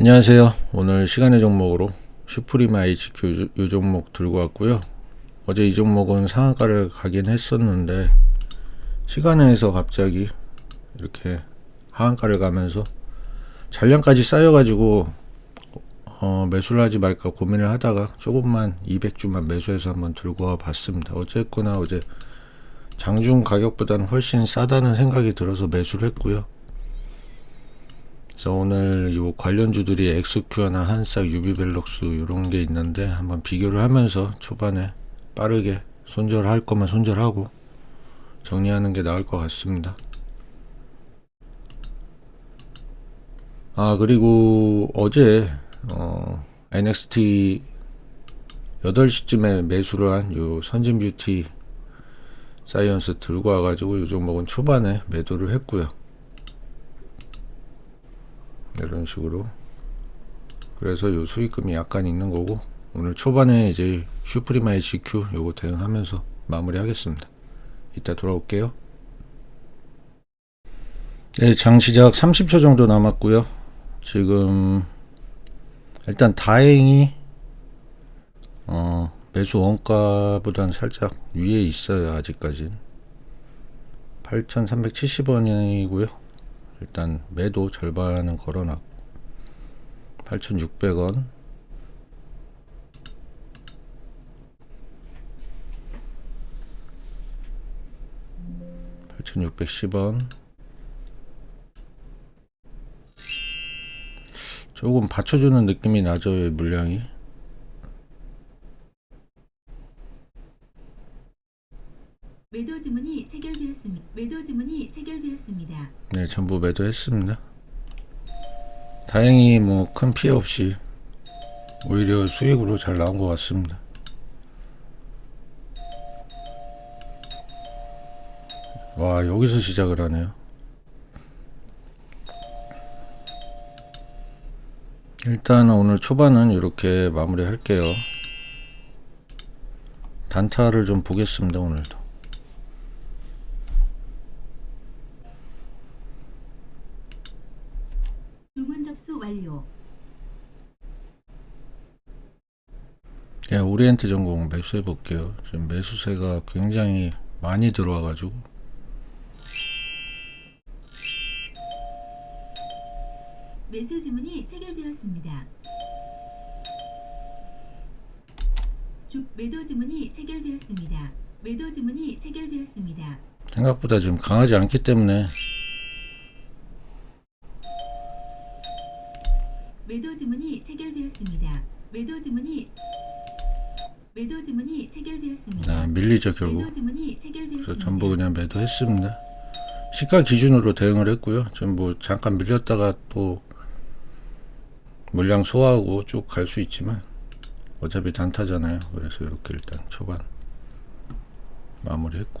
안녕하세요. 오늘 시간의 종목으로 슈프리마 HQ 요- 요 종목 들고 왔고요. 어제 이 종목은 상한가를 가긴 했었는데 시간에서 갑자기 이렇게 하한가를 가면서 잔량까지 쌓여가지고 어, 매수를 하지 말까 고민을 하다가 조금만 200주만 매수해서 한번 들고 와 봤습니다. 어쨌거나 어제 장중 가격보다는 훨씬 싸다는 생각이 들어서 매수를 했고요. 그래서 오늘 요 관련주들이 엑스큐어나 한싹, 유비벨럭스 이런 게 있는데 한번 비교를 하면서 초반에 빠르게 손절할 거면 손절하고 정리하는 게 나을 것 같습니다. 아 그리고 어제 어, NXT 8시쯤에 매수를 한 요 선진뷰티 사이언스 들고 와가지고 요 종목은 초반에 매도를 했고요. 이런 식으로 그래서 요 수익금이 약간 있는 거고 오늘 초반에 이제 슈프리마 HQ 요거 대응하면서 마무리 하겠습니다. 이따 돌아올게요. 네, 장 시작 30초 정도 남았고요. 지금 일단 다행히 어, 매수 원가보다는 살짝 위에 있어요. 아직까진 8,370원이고요. 일단 매도 절반은 걸어놨고 8,600원. 8,610원. 조금 받쳐주는 느낌이 나죠 이 물량이 매도 주문이 체결되었습니다. 매도 주문이 체결되었습니다. 네 전부 매도했습니다. 다행히 뭐 큰 피해 없이 오히려 수익으로 잘 나온 것 같습니다. 와 여기서 시작을 하네요. 일단 오늘 초반은 이렇게 마무리 할게요. 단타를 좀 보겠습니다 오늘도 주문 접수 완료. 네, 오리엔트 전공 매수해 볼게요. 지금 매수세가 굉장히 많이 들어와 가지고 매수 주문이 체결되었습니다. 주, 매도 주문이 체결되었습니다. 매도 주문이 체결되었습니다. 생각보다 지금 강하지 않기 때문에 매도 주문이 체결되었습니다. 매도 주문이 매도 주문이 체결되었습니다. 아, 밀리죠 결국. 매도 주문이 체결되었습니다. 그래서 전부 그냥 매도했습니다. 시가 기준으로 대응을 했고요. 지금 뭐 잠깐 밀렸다가 또 물량 소화하고 쭉 갈 수 있지만 어차피 단타잖아요. 그래서 이렇게 일단 초반 마무리했고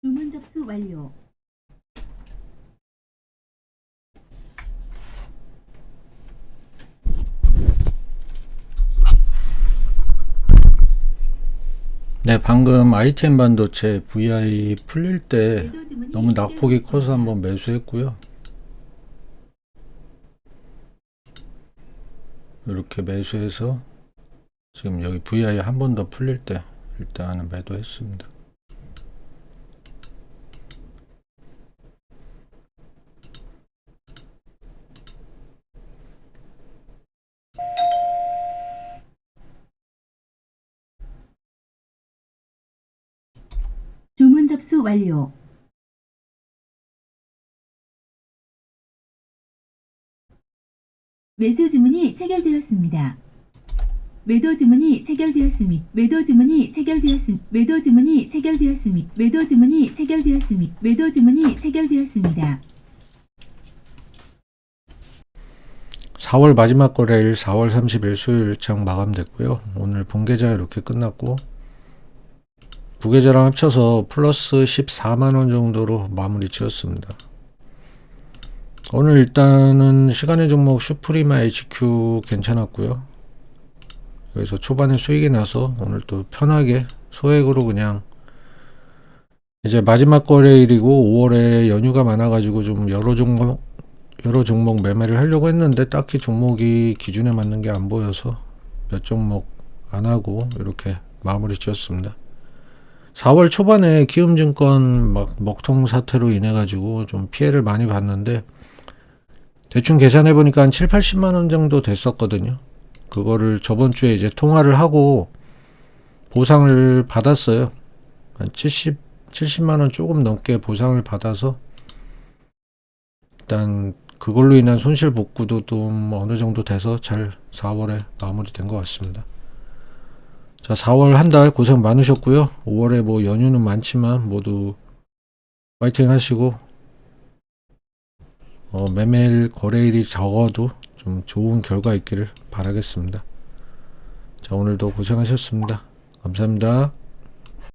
주문 접수 완료. 네, 방금 ITM 반도체 VI 풀릴 때 너무 낙폭이. 커서 한번 매수했고요. 이렇게 매수해서 지금 여기 VI 한 번 더 풀릴 때 일단은 매도했습니다. 주문 접수 완료. 매수 주문이 체결되었습니다. 매도 주문이 체결되었습니다. 매도 주문이 체결되었습니다. 매도 주문이 체결되었습니다. 매도 주문이 체결되었습니다. 매도 주문이 체결되었습니다. 4월 마지막 거래일 4월 30일 수요일 장 마감됐고요. 오늘 본계좌 이렇게 끝났고 부계좌랑 합쳐서 플러스 14만 원 정도로 마무리 지었습니다. 오늘 일단은 시간의 종목 슈프리마 HQ 괜찮았고요. 여기서 초반에 수익이 나서 오늘 또 편하게 소액으로 그냥 이제 마지막 거래일이고 5월에 연휴가 많아가지고 좀 여러 종목 여러 종목 매매를 하려고 했는데 딱히 종목이 기준에 맞는 게 안 보여서 몇 종목 안 하고 이렇게 마무리 지었습니다. 4월 초반에 기움증권 막 먹통 사태로 인해 가지고 좀 피해를 많이 봤는데 대충 계산해 보니까 한 7, 80만 원 정도 됐었거든요. 그거를 저번 주에 이제 통화를 하고 보상을 받았어요. 한 70, 70만 원 조금 넘게 보상을 받아서 일단 그걸로 인한 손실 복구도 좀 어느 정도 돼서 잘 4월에 마무리된 것 같습니다. 자, 4월 한 달 고생 많으셨고요. 5월에 뭐 연휴는 많지만 모두 파이팅 하시고 어, 매매일 거래일이 적어도 좀 좋은 결과 있기를 바라겠습니다. 자, 오늘도 고생하셨습니다. 감사합니다.